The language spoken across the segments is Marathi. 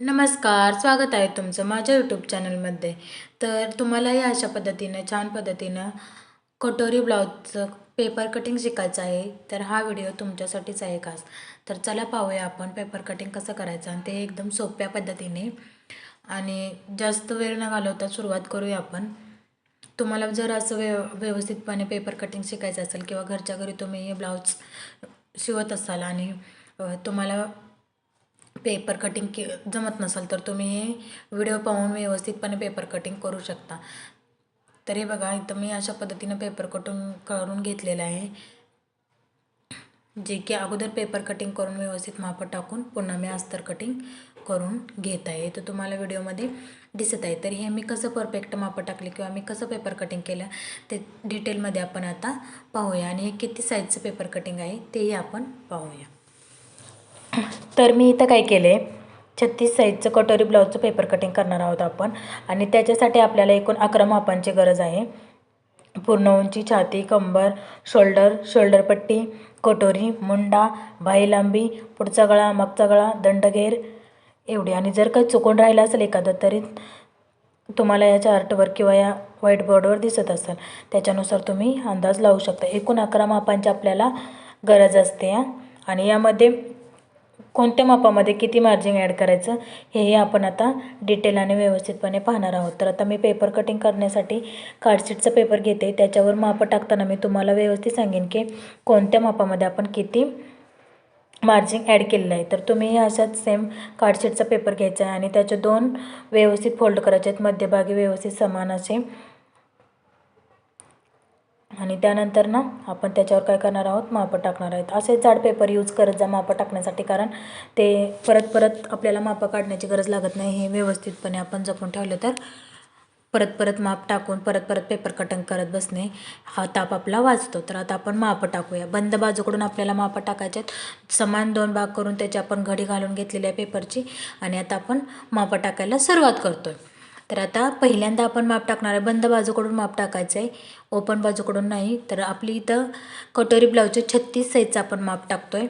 नमस्कार स्वागत आहे तुमचं माझ्या यूट्यूब चॅनलमध्ये तर तुम्हालाही अशा पद्धतीनं छान पद्धतीनं कटोरी ब्लाऊजचं पेपर कटिंग शिकायचं आहे तर हा व्हिडिओ तुमच्यासाठीच आहे खास तर चला पाहूया आपण पेपर कटिंग कसं करायचं आणि ते एकदम सोप्या पद्धतीने. आणि जास्त वेळ न घालवता सुरुवात करूया आपण. तुम्हाला जर असं व्यव व्यवस्थितपणे पेपर कटिंग शिकायचं असेल किंवा घरच्या घरी तुम्ही हे ब्लाऊज शिवत असाल आणि तुम्हाला पेपर कटिंग के जमत नसेल तर तुम्ही हे व्हिडिओ पाहून व्यवस्थितपणे पेपर कटिंग करू शकता. तर हे बघा इथं मी अशा पद्धतीनं पेपर कटिंग करून घेतलेलं आहे. जे की अगोदर पेपर कटिंग करून व्यवस्थित माप टाकून पुन्हा मी अस्तर कटिंग करून घेत आहे. तर तुम्हाला व्हिडिओमध्ये दिसत आहे. तर हे मी कसं परफेक्ट मापं टाकले किंवा मी कसं पेपर कटिंग केलं ते डिटेलमध्ये आपण आता पाहूया. आणि हे किती साईजचं पेपर कटिंग आहे तेही आपण पाहूया. तर मी इथं काय केले छत्तीस साईजचं कटोरी ब्लाऊजचं पेपर कटिंग करणार आहोत आपण. आणि त्याच्यासाठी आपल्याला एकूण अकरा मापांची गरज आहे. पूर्ण उंची छाती कंबर शोल्डर शोल्डर पट्टी कटोरी मुंडा भाई लांबी पुढचा गळा मागचा गळा दंडगेर एवढी. आणि जर काही चुकून राहिलं असेल एखादं तरी तुम्हाला या चार्टवर किंवा या व्हाईट बोर्डवर दिसत असेल. त्याच्यानुसार तुम्ही अंदाज लावू शकता. एकूण अकरा मापांची आपल्याला गरज असते आणि यामध्ये कोणत्या मापामध्ये किती मार्जिन ॲड करायचं हेही आपण आता डिटेल आणि व्यवस्थितपणे पाहणार आहोत. तर आता मी पेपर कटिंग करण्यासाठी कार्डशीटचा पेपर घेते. त्याच्यावर मापं टाकताना मी तुम्हाला व्यवस्थित सांगेन की कोणत्या मापामध्ये आपण किती मार्जिन ॲड केलेलं आहे. तर तुम्ही अशाच सेम कार्डशीटचा पेपर घ्यायचा आहे आणि त्याचे दोन व्यवस्थित फोल्ड करायचे आहेत. मध्यभागी व्यवस्थित समान असे आणि त्यानंतर ना आपण त्याच्यावर काय करणार आहोत? मापं टाकणार आहेत. असे जाड पेपर यूज करत जा मापं टाकण्यासाठी कारण ते परत परत आपल्याला मापं काढण्याची गरज लागत नाही. हे व्यवस्थितपणे आपण जपून ठेवलं तर परत परत माप टाकून परत परत पेपर कटिंग करत बसणे हा ताप आपला वाचतो. तर आता आपण मापं टाकूया. बंद बाजूकडून आपल्याला मापं टाकायचे आहेत. समान दोन भाग करून त्याची आपण घडी घालून घेतलेली आहे पेपरची आणि आता आपण मापं टाकायला सुरुवात करतो आहे तर आता पहिल्यांदा आपण माप टाकणार आहे. बंद बाजूकडून माप टाकायचं आहे ओपन बाजूकडून नाही. तर आपली इथं कटोरी ब्लाऊजचे छत्तीस साईजचं आपण माप टाकतो आहे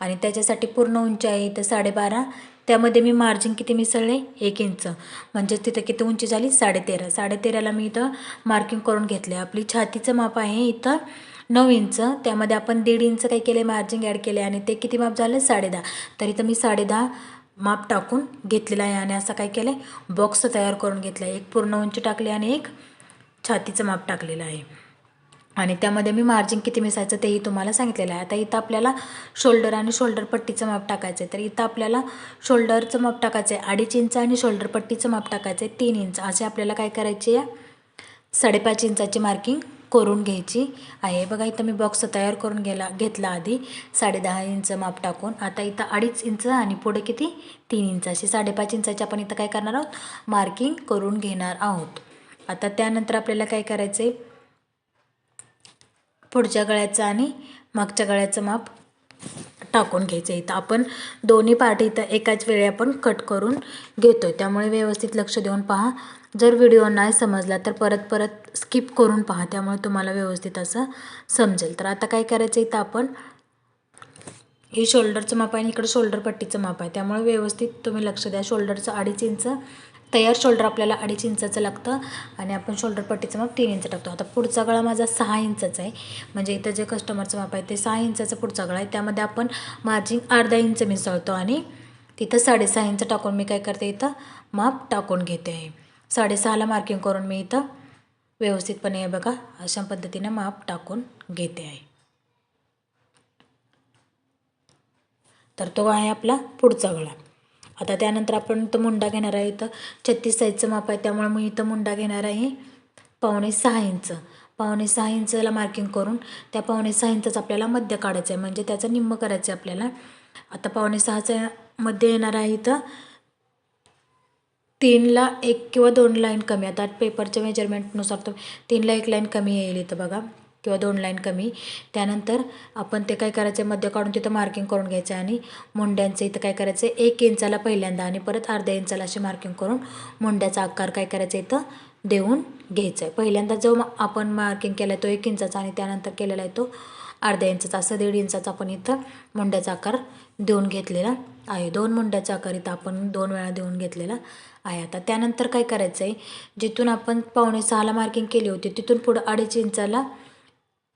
आणि त्याच्यासाठी पूर्ण उंची आहे इथं साडेबारा. त्यामध्ये मी मार्जिन किती मिसळले? एक इंच म्हणजेच तिथं किती उंची झाली? साडेतेरा. साडेतेराला मी इथं मार्किंग करून घेतले आपली छातीचं माप आहे इथं नऊ इंच त्यामध्ये आपण दीड इंच काही केले मार्जिन ॲड केले आणि ते किती माप झालं? साडेदहा. तर इथं मी साडेदहा माप टाकून घेतलेला आहे आणि असं काय केलं आहे बॉक्स तयार करून घेतला आहे एक पूर्ण उंची टाकली आणि एक छातीचं माप टाकलेलं आहे. आणि त्यामध्ये मी मार्जिन किती मिसायचं तेही तुम्हाला सांगितलेलं आहे. आता इथं आपल्याला शोल्डर आणि शोल्डर पट्टीचं माप टाकायचं आहे तर इथं आपल्याला शोल्डरचं माप टाकायचं आहे अडीच इंच आणि शोल्डर पट्टीचं माप टाकायचं आहे तीन इंच. असे आपल्याला काय करायचे आहे साडेपाच इंचाची मार्किंग करून घ्यायची आहे. बघा इथं मी बॉक्स तयार करून गेला घेतला आधी. साडेदहा इंच माप टाकून. आता इथं अडीच इंच आणि पुढे किती? तीन इंच. अशी साडेपाच इंचाची आपण इथं काय करणार आहोत? मार्किंग करून घेणार आहोत. आता त्यानंतर आपल्याला काय करायचं आहे पुढच्या गळ्याचं आणि मागच्या गळ्याचं माप टाकून घ्यायचं. इथं आपण दोन्ही पार्ट इथं एकाच वेळी आपण कट करून घेतो आहे त्यामुळे व्यवस्थित लक्ष देऊन पहा. जर व्हिडिओ नाही समजला तर परत परत स्किप करून पहा. त्यामुळे तुम्हाला व्यवस्थित असं समजेल. तर आता काय करायचं? इथं आपण हे शोल्डरचं माप आहे आणि इकडं शोल्डर पट्टीचं माप आहे. त्यामुळे व्यवस्थित तुम्ही लक्ष द्या. शोल्डरचं अडीच इंच तयार शोल्डर आपल्याला अडीच इंचाचं लागतं आणि आपण शोल्डर पट्टीचं माप तीन इंच टाकतो. आता पुढचा गळा माझा सहा इंचाचा आहे. म्हणजे इथं जे कस्टमरचं माप आहे ते सहा इंचाचा पुढचा गळा आहे. त्यामध्ये आपण मार्जिंग अर्धा इंच मिसळतो आणि तिथं साडेसहा इंच टाकून मी काय करते इथं? माप टाकून घेते. आहे साडेसहाला मार्किंग करून मी इथं व्यवस्थितपणे हे बघा अशा पद्धतीने माप टाकून घेते. आहे तर तो आहे आपला पुढचा गळा. आता त्यानंतर आपण इथं मुंडा घेणार आहे. इथं छत्तीस साईजचं माप आहे. त्यामुळे मी इथं मुंडा घेणार आहे. पावणे सहा इंच पावणे सहा इंचला मार्किंग करून त्या पावणे सहा इंचच आपल्याला मध्य काढायचं आहे म्हणजे त्याचं निम्म करायचं आहे आपल्याला. आता पावणे सहाचं मध्य येणार आहे इथं. तीनला एक किंवा दोन लाईन कमी. आता पेपरच्या मेजरमेंटनुसार तो तीनला एक लाईन कमी येईल इथं बघा. किंवा दोन लाईन कमी. त्यानंतर आपण ते काय करायचं मध्य काढून तिथं मार्किंग करून घ्यायचं आहे आणि मुंड्यांचं इथं काय करायचं आहे एक इंचाला पहिल्यांदा आणि परत अर्ध्या इंचाला असे मार्किंग करून मुंड्याचा आकार काय करायचा इथं देऊन घ्यायचा. आहे पहिल्यांदा जो आपण मार्किंग केला आहे तो एक इंचाचा आणि त्यानंतर केलेला आहे तो अर्ध्या इंचाचा असं दीड इंचाचा आपण इथं मुंड्याचा आकार देऊन घेतलेला आहे. दोन मुंड्याचा आकार इथं आपण दोन वेळा देऊन घेतलेला आहे. आता त्यानंतर काय करायचं आहे जिथून आपण पावणे सहाला मार्किंग केली होती तिथून पुढं अडीच इंचाला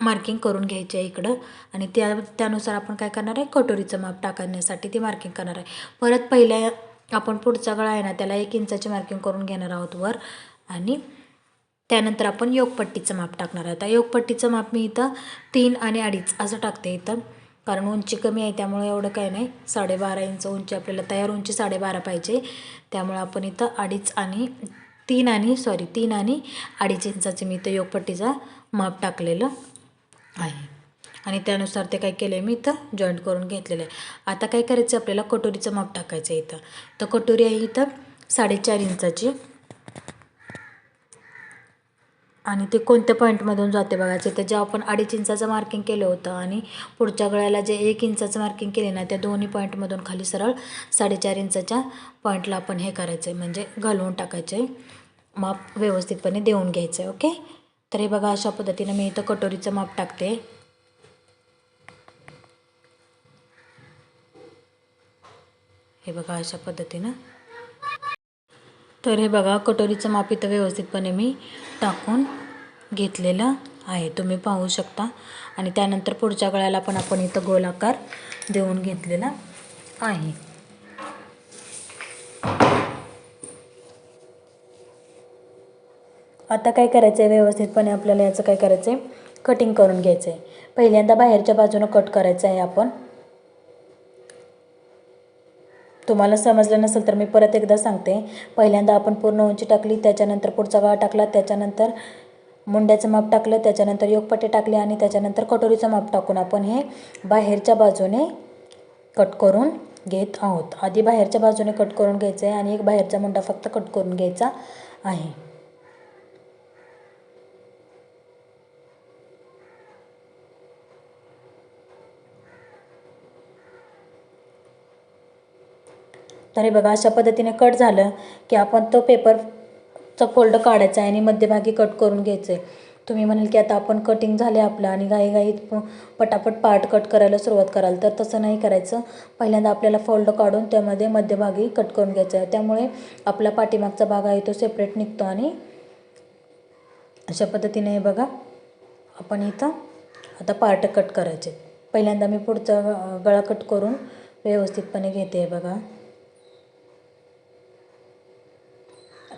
मार्किंग करून घ्यायची आहे इकडं. आणि त्या त्यानुसार आपण काय करणार आहे? कटोरीचं माप टाकण्यासाठी ती मार्किंग करणार आहे. परत पहिल्या आपण पुढचा गळा आहे ना त्याला एक इंचाची मार्किंग करून घेणार आहोत वर. आणि त्यानंतर आपण योगपट्टीचं माप टाकणार आहे. आता योगपट्टीचं माप मी इथं तीन आणि अडीच असं टाकते इथं. कारण उंची कमी आहे त्यामुळे एवढं काही नाही. साडेबारा इंच उंची आपल्याला तयार उंची साडेबारा पाहिजे. त्यामुळे आपण इथं अडीच आणि तीन आणि सॉरी तीन आणि अडीच इंचाचे मी इथं योगपट्टीचा माप टाकलेलं. आहे. आणि त्यानुसार ते काय केलं आहे मी इथं जॉईंट करून घेतलेलं आहे. आता काय करायचं आपल्याला? कटोरीचं माप टाकायचं आहे इथं. तर कटोरी आहे इथं साडेचार इंचाची. आणि ते कोणत्या पॉईंटमधून जाते बघायचं तर जेव्हा आपण अडीच इंचाचं मार्किंग केलं होतं आणि पुढच्या गळ्याला जे एक इंचाचं मार्किंग केले ना त्या दोन्ही पॉईंटमधून खाली सरळ साडेचार इंचाच्या पॉईंटला आपण हे करायचं आहे म्हणजे घालवून टाकायचं आहे माप व्यवस्थितपणे देऊन घ्यायचं आहे ओके तर हे बघा अशा पद्धतीनं मी इथं कटोरीचं माप टाकते. हे बघा अशा पद्धतीनं. तर हे बघा कटोरीचं माप इथं व्यवस्थितपणे मी टाकून घेतलेलं आहे. तुम्ही पाहू शकता. आणि त्यानंतर पुढच्या गळ्याला पण आपण इथं गोलाकार देऊन घेतलेला आहे. आता काय करायचं आहे व्यवस्थितपणे आपल्याला याचं काय करायचं आहे कटिंग करून घ्यायचं आहे पहिल्यांदा बाहेरच्या बाजूनं कट करायचं आहे आपण. तुम्हाला समजलं नसेल तर मी परत एकदा सांगते. पहिल्यांदा आपण पूर्ण उंची टाकली त्याच्यानंतर पुढचा गळा टाकला त्याच्यानंतर मुंड्याचं माप टाकलं त्याच्यानंतर योगपटे टाकले आणि त्याच्यानंतर कटोरीचं माप टाकून आपण हे बाहेरच्या बाजूने कट करून घेत आहोत. आधी बाहेरच्या बाजूने कट करून घ्यायचं आहे आणि एक बाहेरचा मुंडा फक्त कट करून घ्यायचा आहे. तर हे बघा अशा पद्धतीने कट झालं की आपण तो पेपरचा फोल्ड काढायचा आहे आणि मध्यभागी कट करून घ्यायचं आहे तुम्ही म्हणाल की आता आपण कटिंग झाले आपलं आणि घाईघाईत पटापट पार्ट कट करायला सुरुवात कराल. तर तसं नाही करायचं. पहिल्यांदा आपल्याला फोल्ड काढून त्यामध्ये मध्यभागी कट करून घ्यायचं आहे त्यामुळे आपला पाठीमागचा भाग आहे तो सेपरेट निघतो आणि अशा पद्धतीने हे बघा आपण इथं आता पार्ट कट करायचे. पहिल्यांदा मी पुढचा गळा कट करून व्यवस्थितपणे घेते बघा.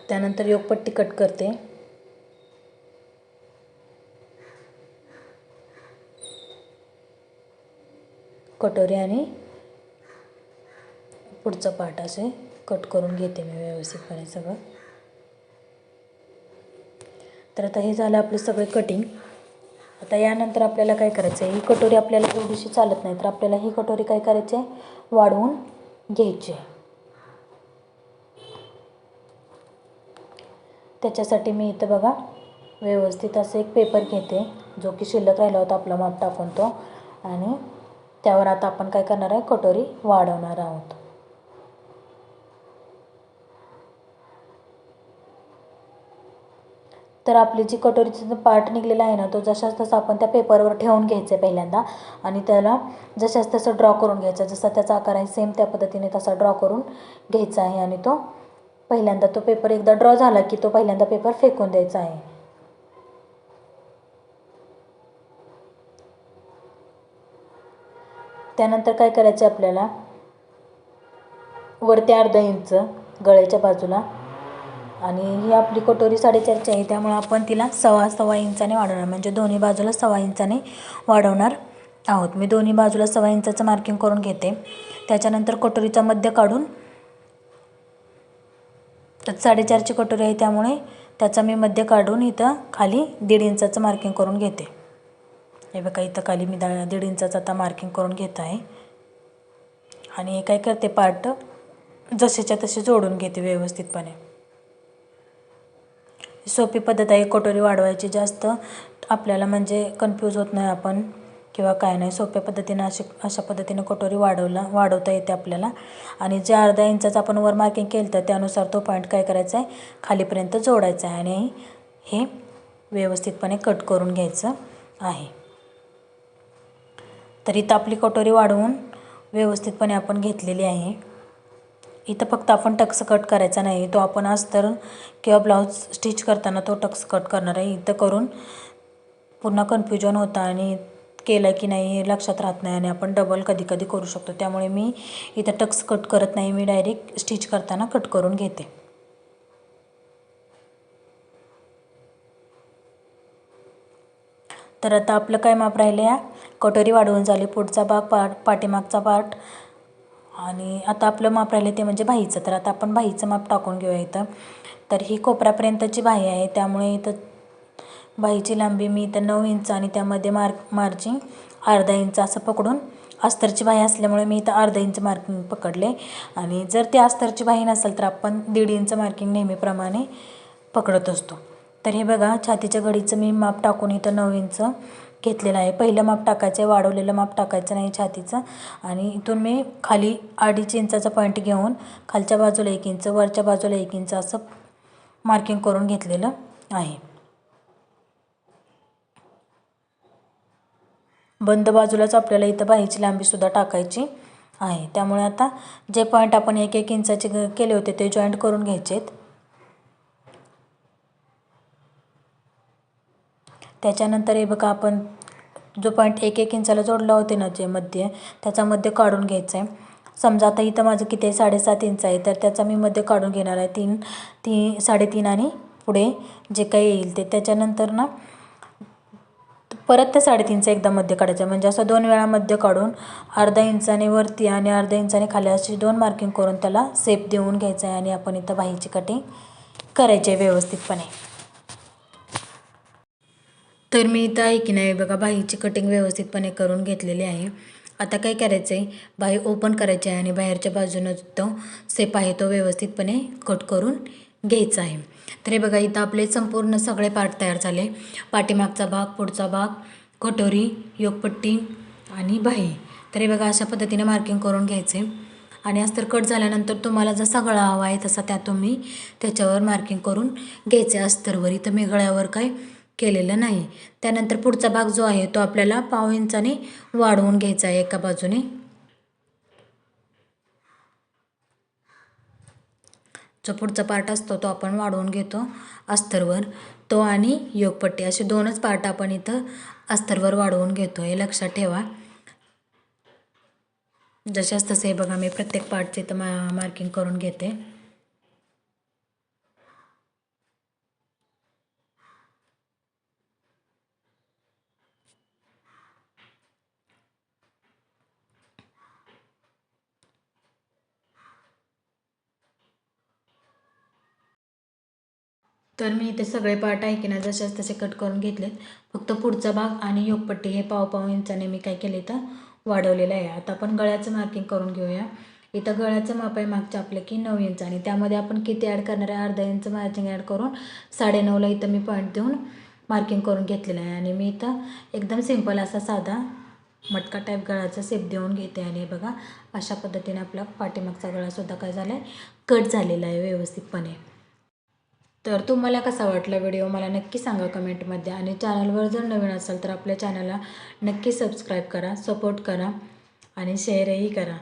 त्यानंतर योगपट्टी कट करते. कटोरी आणि पुढचं पार्ट असे कट करून घेते मी व्यवस्थितपणे सगळं. तर आता हे झालं आपलं सगळे कटिंग आता यानंतर आपल्याला काय करायचं आहे ही कटोरी आपल्याला एवढीशी चालत नाही तर आपल्याला ही कटोरी काय करायची आहे? वाढवून घ्यायची आहे. त्याच्यासाठी मी इथं बघा व्यवस्थित असं एक पेपर घेते जो की शिल्लक राहिला होता आपला माप टाकून तो. आणि त्यावर आता आपण काय करणार आहे कटोरी वाढवणार आहोत. तर आपली जी कटोरीचा पार्ट निघलेला आहे ना तो जशाच तसा आपण त्या पेपरवर ठेवून घ्यायचं आहे पहिल्यांदा. आणि त्याला जशाच तसं ड्रॉ करून घ्यायचा जसा त्याचा आकार आहे सेम त्या पद्धतीने तसा ड्रॉ करून घ्यायचा आहे. आणि तो पहिल्यांदा तो पेपर एकदा ड्रॉ झाला की तो पहिल्यांदा पेपर फेकून द्यायचा आहे. त्यानंतर काय करायचं आहे आपल्याला? वरती अर्धा इंच गळ्याच्या बाजूला आणि ही आपली कटोरी साडेचारची आहे त्यामुळे आपण तिला सव्वा सव्वा इंचाने वाढवणार म्हणजे दोन्ही बाजूला सव्वा इंचाने वाढवणार आहोत. मी दोन्ही बाजूला सव्वा इंचाचं मार्किंग करून घेते. त्याच्यानंतर कटोरीचा मध्य काढून तर साडेचारची कटोरी आहे त्यामुळे त्याचा मी मध्य काढून इथं खाली दीड इंचाचं मार्किंग करून घेते. हे बघा इथं खाली मी दा दीड इंचाचं आता मार्किंग करून घेत आहे. आणि हे काय करते पार्ट जसेच्या तसे जोडून घेते व्यवस्थितपणे. सोपी पद्धत आहे कटोरी वाढवायची जास्त. आपल्याला म्हणजे कन्फ्यूज होत नाही आपण. किंवा काय नाही सोप्या पद्धतीनं अशी अशा पद्धतीनं कटोरी वाढवला वाढवता येते आपल्याला. आणि जे अर्धा इंचाचं आपण वर मार्किंग केलं तर त्यानुसार तो पॉईंट काय करायचा आहे? खालीपर्यंत जोडायचा आहे आणि हे व्यवस्थितपणे कट करून घ्यायचं आहे. तर इथं आपली कटोरी वाढवून व्यवस्थितपणे आपण घेतलेली आहे. इथं फक्त आपण टक्स कट करायचा नाही तो आपण अस्तर किंवा ब्लाऊज स्टिच करताना तो टक्स कट करणार आहे. इथं करून पुन्हा कन्फ्युजन होतं आणि केलं की नाही हे लक्षात राहत नाही आणि आपण डबल कधी कधी करू शकतो. त्यामुळे मी इथं टक्स कट करत नाही. मी डायरेक्ट स्टिच करताना कट करून घेते. तर आता आपलं काय माप राहिलं या? कटोरी वाढवून झाली. पुढचा भाग पाट पाठीमागचा पार्ट आणि आता आपलं माप राहिलं ते म्हणजे बाहीचं तर आता आपण बाहीचं माप टाकून घेऊया इथं. तर ही कोपऱ्यापर्यंतची बाही आहे. त्यामुळे इथं बाहीची लांबी मी इथं नऊ इंच आणि त्यामध्ये मार्क मार्जिंग अर्धा इंच असं पकडून अस्तरची बाही असल्यामुळे मी इथं अर्धा इंच मार्किंग पकडले. आणि जर ते अस्तरची बाही नसेल तर आपण दीड इंच मार्किंग नेहमीप्रमाणे पकडत असतो. तर हे बघा छातीच्या घडीचं मी माप टाकून इथं नऊ इंच घेतलेलं आहे. पहिलं माप टाकायचं आहे वाढवलेलं माप टाकायचं नाही छातीचं. आणि इथून मी खाली अडीच इंचाचा पॉईंट घेऊन खालच्या बाजूला एक इंच वरच्या बाजूला एक इंच असं मार्किंग करून घेतलेलं आहे. बंद बाजूलाच आपल्याला इथं बाहीची लांबीसुद्धा टाकायची आहे. त्यामुळे आता जे पॉईंट आपण एक एक इंचाचे केले होते ते जॉईंट करून घ्यायचे आहेत त्याच्यानंतर हे बघा आपण जो पॉईंट एक एक इंचाला जोडला होते ना जे मध्ये त्याचा मध्ये काढून घ्यायचा आहे समजा आता इथं माझं किती आहे? साडेसात इंच आहे. तर त्याचा मी मध्ये काढून घेणार आहे तीन ती साडेतीन आणि पुढे जे काही येईल ते. त्याच्यानंतर ना परत त्या साडेतीनचा एकदा मध्य काढायचं आहे. म्हणजे असं दोन वेळा मध्य काढून अर्धा इंचाने वरती आणि अर्धा इंचाने खाली अशी दोन मार्किंग करून त्याला सेप देऊन घ्यायचं आहे आणि आपण इथं बाहीची कटिंग करायची आहे व्यवस्थितपणे. तर मी इथं आहे की नाही बघा बाहीची कटिंग व्यवस्थितपणे करून घेतलेली आहे. आता काय करायचं आहे? बाही ओपन करायची आहे आणि बाहेरच्या बाजूनं तो सेप आहे तो व्यवस्थितपणे कट करून घ्यायचं आहे. तर हे बघा इथं आपले संपूर्ण सगळे पार्ट तयार झाले. पाठीमागचा भाग पुढचा भाग कटोरी योगपट्टी आणि बाही तर हे बघा अशा पद्धतीने मार्किंग करून घ्यायचे. आणि अस्तर कट झाल्यानंतर तुम्हाला जसा गळा हवा आहे तसा त्या तुम्ही त्याच्यावर मार्किंग करून घ्यायचे. अस्तरवर इथं मी गळ्यावर काय केलेलं नाही. त्यानंतर पुढचा भाग जो आहे तो आपल्याला पाव इंचाने वाढवून घ्यायचा आहे एका बाजूने. जो पुढचा पार्ट असतो तो आपण वाढवून घेतो अस्तरवर. तो आणि योगपट्टी असे दोनच पार्ट आपण इथं अस्तरवर वाढवून घेतो हे लक्षात ठेवा. जशाच तसे बघा मी प्रत्येक पार्टचे इथं मा मार्किंग करून घेते. तर मी इथे सगळे पार्ट आहे की नाही जसेच तसे कट करून घेतलेत. फक्त पुढचा भाग आणि योगपट्टी हे पाव पाव इंचाने मी काय केले तर वाढवलेलं आहे. आता आपण गळ्याचं मार्किंग करून घेऊया. इथं गळ्याचं माप आहे मागचं आपलं की नऊ इंच आणि त्यामध्ये आपण किती ॲड करणार आहे? अर्धा इंच मार्किंग ॲड करून साडेनऊला इथं मी पॉईंट देऊन मार्किंग करून घेतलेलं आहे. आणि मी इथं एकदम सिंपल असा साधा मटका टाईप गळाचा सेप देऊन घेते. आणि बघा अशा पद्धतीने आपला पाठीमागचा गळासुद्धा काय झाला आहे कट झालेला आहे व्यवस्थितपणे. तर तुम्हाला कसा वाटला व्हिडिओ? मला नक्की सांगा कमेंटमध्ये. आणि चॅनलवर जर नवीन असाल तर आपल्या चॅनलला नक्की सबस्क्राईब करा सपोर्ट करा आणि शेअरही करा.